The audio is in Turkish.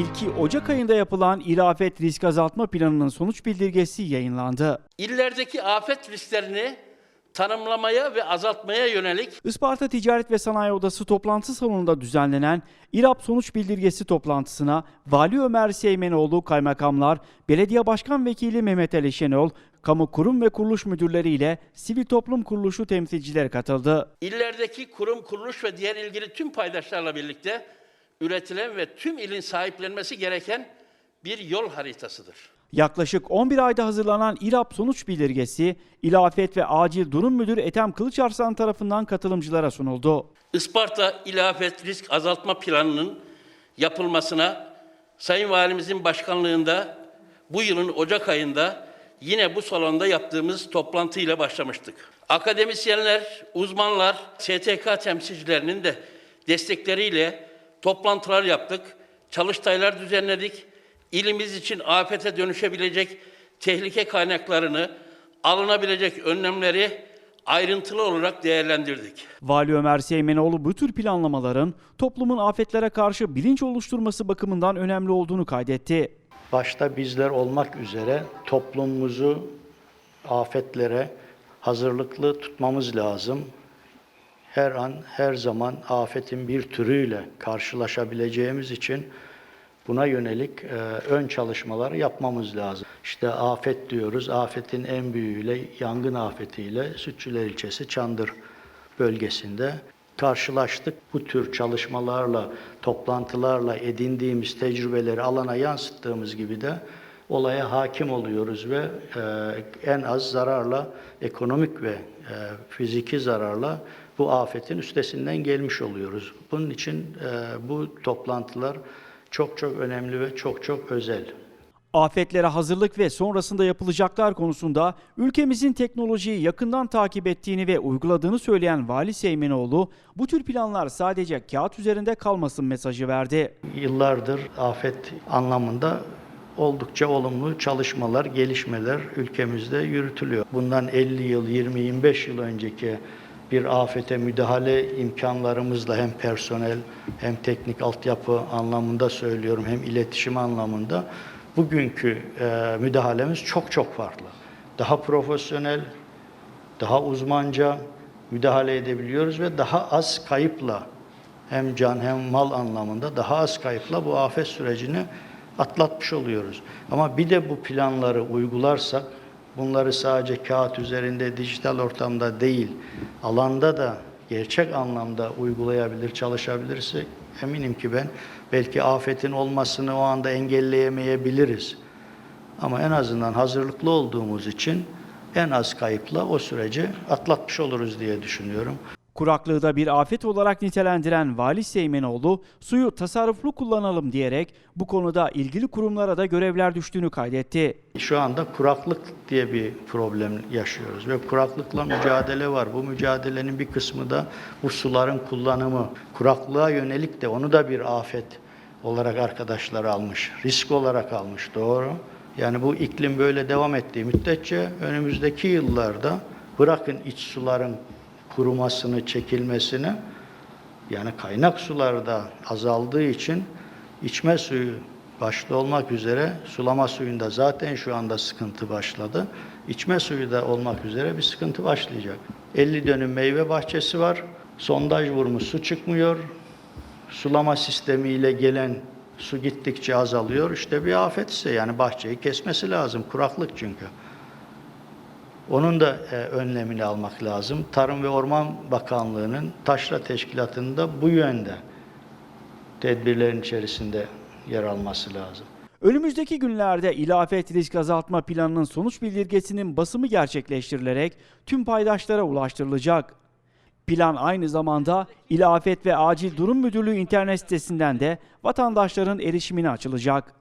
İlki Ocak ayında yapılan İlafet Risk Azaltma Planı'nın sonuç bildirgesi yayınlandı. İllerdeki afet risklerini tanımlamaya ve azaltmaya yönelik Isparta Ticaret ve Sanayi Odası toplantı salonunda düzenlenen İRAP sonuç bildirgesi toplantısına Vali Ömer Seymenoğlu, kaymakamlar, Belediye Başkan Vekili Mehmet Ali Şenol, kamu kurum ve kuruluş müdürleri ile sivil toplum kuruluşu temsilcileri katıldı. illerdeki kurum, kuruluş ve diğer ilgili tüm paydaşlarla birlikte üretilen ve tüm ilin sahiplenmesi gereken bir yol haritasıdır. Yaklaşık 11 ayda hazırlanan İRAP sonuç bildirgesi, İlafet ve Acil Durum Müdürü Ethem Kılıçarslan tarafından katılımcılara sunuldu. Isparta İlafet Risk Azaltma Planı'nın yapılmasına Sayın Valimizin başkanlığında bu yılın Ocak ayında yine bu salonda yaptığımız toplantıyla başlamıştık. Akademisyenler, uzmanlar, STK temsilcilerinin de destekleriyle toplantılar yaptık, çalıştaylar düzenledik. İlimiz için afete dönüşebilecek tehlike kaynaklarını, alınabilecek önlemleri ayrıntılı olarak değerlendirdik. Vali Ömer Seymenoğlu bu tür planlamaların toplumun afetlere karşı bilinç oluşturması bakımından önemli olduğunu kaydetti. başta bizler olmak üzere toplumumuzu afetlere hazırlıklı tutmamız lazım. Her an, her zaman afetin bir türüyle karşılaşabileceğimiz için buna yönelik e, ön çalışmaları yapmamız lazım. İşte afet diyoruz. Afetin en büyüğüyle, yangın afetiyle Sütçüler ilçesi Çandır bölgesinde karşılaştık. Bu tür çalışmalarla, toplantılarla edindiğimiz tecrübeleri alana yansıttığımız gibi de olaya hakim oluyoruz ve e, en az zararla, ekonomik ve e, fiziki zararla bu afetin üstesinden gelmiş oluyoruz. Bunun için e, bu toplantılar çok çok önemli ve çok çok özel. Afetlere hazırlık ve sonrasında yapılacaklar konusunda ülkemizin teknolojiyi yakından takip ettiğini ve uyguladığını söyleyen Vali Seymenoğlu, bu tür planlar sadece kağıt üzerinde kalmasın mesajı verdi. Yıllardır afet anlamında oldukça olumlu çalışmalar, gelişmeler ülkemizde yürütülüyor. Bundan 50 yıl, 20-25 yıl önceki bir afete müdahale imkanlarımızla hem personel hem teknik altyapı anlamında söylüyorum hem iletişim anlamında bugünkü e, müdahalemiz çok çok farklı. Daha profesyonel, daha uzmanca müdahale edebiliyoruz ve daha az kayıpla hem can hem mal anlamında daha az kayıpla bu afet sürecini atlatmış oluyoruz. Ama bir de bu planları uygularsak bunları sadece kağıt üzerinde dijital ortamda değil alanda da gerçek anlamda uygulayabilir, çalışabilirsek eminim ki ben belki afetin olmasını o anda engelleyemeyebiliriz. Ama en azından hazırlıklı olduğumuz için en az kayıpla o süreci atlatmış oluruz diye düşünüyorum. Kuraklığı da bir afet olarak nitelendiren Vali Seymenoğlu, suyu tasarruflu kullanalım diyerek bu konuda ilgili kurumlara da görevler düştüğünü kaydetti. Şu anda kuraklık diye bir problem yaşıyoruz ve kuraklıkla mücadele var. Bu mücadelenin bir kısmı da bu suların kullanımı. Kuraklığa yönelik de onu da bir afet olarak arkadaşlar almış. Risk olarak almış doğru. Yani bu iklim böyle devam ettiği müddetçe önümüzdeki yıllarda bırakın iç suların kurumasını, çekilmesini yani kaynak sularda azaldığı için içme suyu başta olmak üzere sulama suyunda zaten şu anda sıkıntı başladı. İçme suyu da olmak üzere bir sıkıntı başlayacak. 50 dönüm meyve bahçesi var. Sondaj vurmuş su çıkmıyor. Sulama sistemiyle gelen su gittikçe azalıyor. İşte bir afet ise yani bahçeyi kesmesi lazım. Kuraklık çünkü. Onun da e, önlemini almak lazım. Tarım ve Orman Bakanlığı'nın taşra teşkilatında bu yönde tedbirlerin içerisinde yer alması lazım. Önümüzdeki günlerde İlafet Risk Azaltma Planı'nın sonuç bildirgesinin basımı gerçekleştirilerek tüm paydaşlara ulaştırılacak. Plan aynı zamanda İlafet ve Acil Durum Müdürlüğü internet sitesinden de vatandaşların erişimine açılacak.